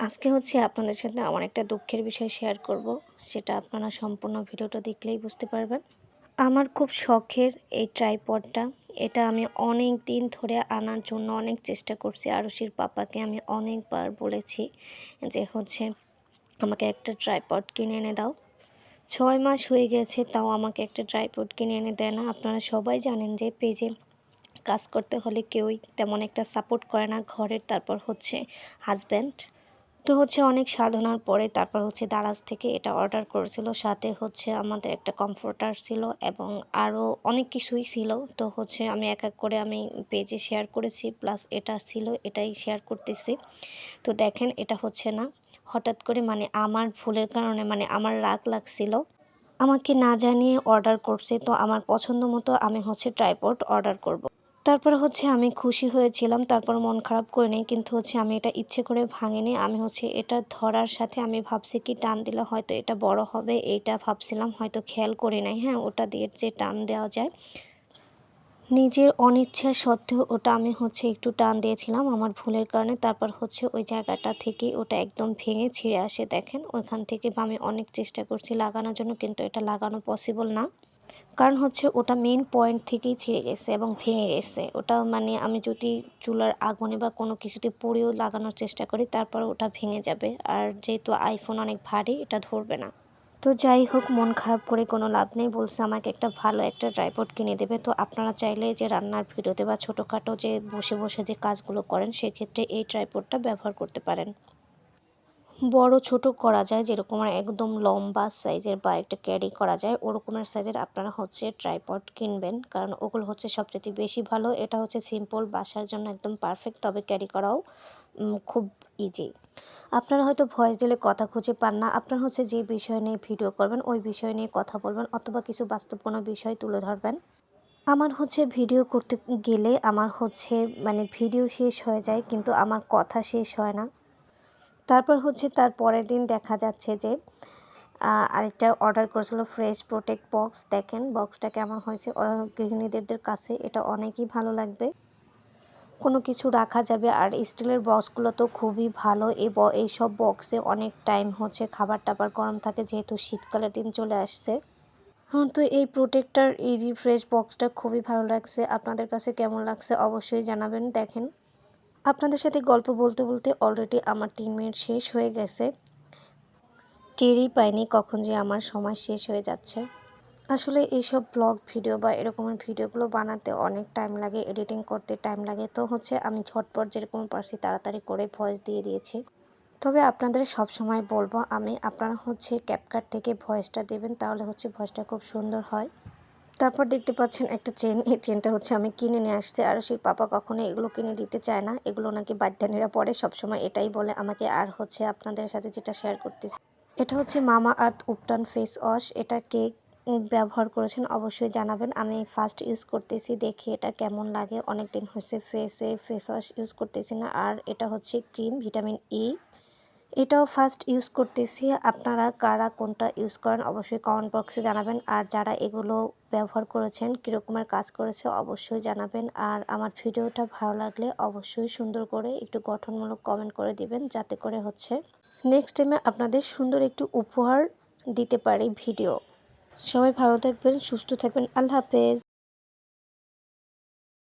আজকে হচ্ছে আপনাদের সাথে আমার একটা দুঃখের বিষয় শেয়ার করব, সেটা আপনারা সম্পূর্ণ ভিডিওটা দেখলেই বুঝতে পারবেন। আমার খুব শখের এই ট্রাইপডটা এটা আমি অনেক দিন ধরে আনার জন্য অনেক চেষ্টা করছি আরুষির পাপাকে আমি অনেকবার বলেছি যে হচ্ছে, আমাকে একটা ট্রাইপড কিনে এনে দাও। ছয় মাস হয়ে গেছে, তাও আমাকে একটা ট্রাইপড কিনে এনে দেয় না। আপনারা সবাই জানেন যে পেজে কাজ করতে হলে কেউই তেমন একটা সাপোর্ট করে না, ঘরের তারপর হচ্ছে হাজব্যান্ড তো হচ্ছে অনেক সাধনার পরে তারপর হচ্ছে দারাজ থেকে এটা অর্ডার করেছিল। সাথে হচ্ছে আমাদের একটা কমফোর্টার ছিল এবং আরও অনেক কিছুই ছিল। তো হচ্ছে আমি এক এক করে আমি পেজে শেয়ার করেছি প্লাস এটা ছিল, এটাই শেয়ার করতেছি। তো দেখেন এটা হচ্ছে না, হঠাৎ করে মানে আমার ভুলের কারণে মানে আমার রাগ লাগছিল। আমাকে না জানিয়ে অর্ডার করছে, তো আমার পছন্দ মতো আমি হচ্ছে ট্রাইপড অর্ডার করব। তারপর হচ্ছে আমি খুশি হয়েছিলাম, তারপর মন খারাপ করে নেই, কিন্তু হচ্ছে আমি এটা ইচ্ছে করে ভাঙিনি। আমি হচ্ছে এটা ধরার সাথে আমি ভাবছি কি টান দিলে হয়তো এটা বড় হবে, এইটা ভাবছিলাম, হয়তো খেয়াল করি নাই। হ্যাঁ ওটা দিয়ে যে টান দেওয়া যায়, নিজের অনিচ্ছা সত্ত্বেও ওটা আমি হচ্ছে একটু টান দিয়েছিলাম আমার ভুলের কারণে। তারপর হচ্ছে ওই জায়গাটা থেকে ওটা একদম ভেঙে ছিঁড়ে আসে, দেখেন। ওইখান থেকে আমি অনেক চেষ্টা করছি লাগানোর জন্য, কিন্তু এটা লাগানো পসিবল না। কারণ হচ্ছে ওটা মেন পয়েন্ট থেকেই ছিঁড়ে গেছে এবং ভেঙে গেছে। ওটা মানে আমি যদি চুলার আগুনে বা কোনো কিছুতে পড়েও লাগানোর চেষ্টা করি, তারপর ওটা ভেঙে যাবে। আর যেহেতু আইফোন অনেক ভারী, এটা ধরবে না। তো যাই হোক, মন খারাপ করে কোনো লাভ নেই। বলছে আমাকে একটা ভালো একটা ড্রাইপড কিনে দেবে। তো আপনারা চাইলে যে রান্নার ভিডিওতে বা ছোটোখাটো যে বসে বসে যে কাজগুলো করেন, সেক্ষেত্রে এই ট্রাইপডটা ব্যবহার করতে পারেন। বড় ছোট করা যায়, যেরকম একদম লম্বা সাইজের বা একটা ক্যারি করা যায়, ওরকমের সাইজের আপনারা হচ্ছে ট্রাইপড কিনবেন। কারণ ওগুলো হচ্ছে সবচেয়ে বেশি ভালো। এটা হচ্ছে সিম্পল, বাসার জন্য একদম পারফেক্ট, তবে ক্যারি করাও খুব ইজি আপনারা হয়তো ভয়েস দিলে কথা খুঁজে পান না। আপনার হচ্ছে যে বিষয় নিয়ে ভিডিও করবেন, ওই বিষয় নিয়ে কথা বলবেন, অথবা কিছু বাস্তব কোনো বিষয় তুলে ধরবেন। আমার হচ্ছে ভিডিও করতে গেলে আমার হচ্ছে মানে ভিডিও শেষ হয়ে যায়, কিন্তু আমার কথা শেষ হয় না। তারপর হচ্ছে তার পরের দিন দেখা যাচ্ছে যে আরেকটা অর্ডার করেছিল ফ্রেশ প্রোটেক্ট বক্স দেখেন বক্সটা কেমন হয়েছে। গৃহিণীদের কাছে এটা অনেকই ভালো লাগবে। কোনো কিছু রাখা যাবে। আর স্টিলের বক্সগুলো তো খুবই ভালো। এই সব বক্সে অনেক টাইম হচ্ছে খাবার টাবার গরম থাকে, যেহেতু শীতকালের দিন চলে আসছে। হ্যাঁ তো এই প্রোটেক্টার ইজি ফ্রেশ বক্সটা খুবই ভালো লাগছে। আপনাদের কাছে কেমন লাগছে অবশ্যই জানাবেন। দেখেন আপনাদের সাথে গল্প বলতে বলতে অলরেডি আমার তিন মিনিট শেষ হয়ে গেছে। টেরই পাইনি কখন যে আমার সময় শেষ হয়ে যাচ্ছে। আসলে এইসব ব্লগ ভিডিও বা এরকমের ভিডিওগুলো বানাতে অনেক টাইম লাগে এডিটিং করতে টাইম লাগে। তো হচ্ছে আমি ঝটপট যেরকম পারছি তাড়াতাড়ি করে ভয়েস দিয়ে দিয়েছি। তবে আপনাদের সব সময় বলব, আমি আপনারা হচ্ছে ক্যাপকাট থেকে ভয়েসটা দেবেন, তাহলে হচ্ছে ভয়েসটা খুব সুন্দর হয়। তারপর দেখতে পাচ্ছেন একটা চেন, এই চেনটা হচ্ছে আমি কিনে নিয়ে আসতে আর সেই পাপা কখনো এগুলো কিনে দিতে চায় না। এগুলো নাকি বাদ্যানীরা পরে সবসময় এটাই বলে আমাকে। আর হচ্ছে আপনাদের সাথে যেটা শেয়ার করতেছি, এটা হচ্ছে মামা আর্থ উপটান ফেস ওয়াশ এটা কেক ব্যবহার করেছেন অবশ্যই জানাবেন। আমি ফার্স্ট ইউজ করতেছি, দেখি এটা কেমন লাগে। অনেক দিন হয়েছে ফেসে ফেস ওয়াশ ইউজ করতেছি না। আর এটা হচ্ছে ক্রিম ভিটামিন ই এটাও ফার্স্ট ইউজ করতেছি। আপনারা কারা কোনটা ইউজ করেন অবশ্যই কমেন্ট বক্সে জানাবেন। আর যারা এগুলো ব্যবহার করেছেন, কীরকমের কাজ করেছে অবশ্যই জানাবেন। আর আমার ভিডিওটা ভালো লাগলে অবশ্যই সুন্দর করে একটু গঠনমূলক কমেন্ট করে দিবেন, যাতে করে হচ্ছে নেক্সট টাইমে আপনাদের সুন্দর একটু উপহার দিতে পারি ভিডিও সবাই ভালো থাকবেন, সুস্থ থাকবেন। আল্লাহ হাফেজ।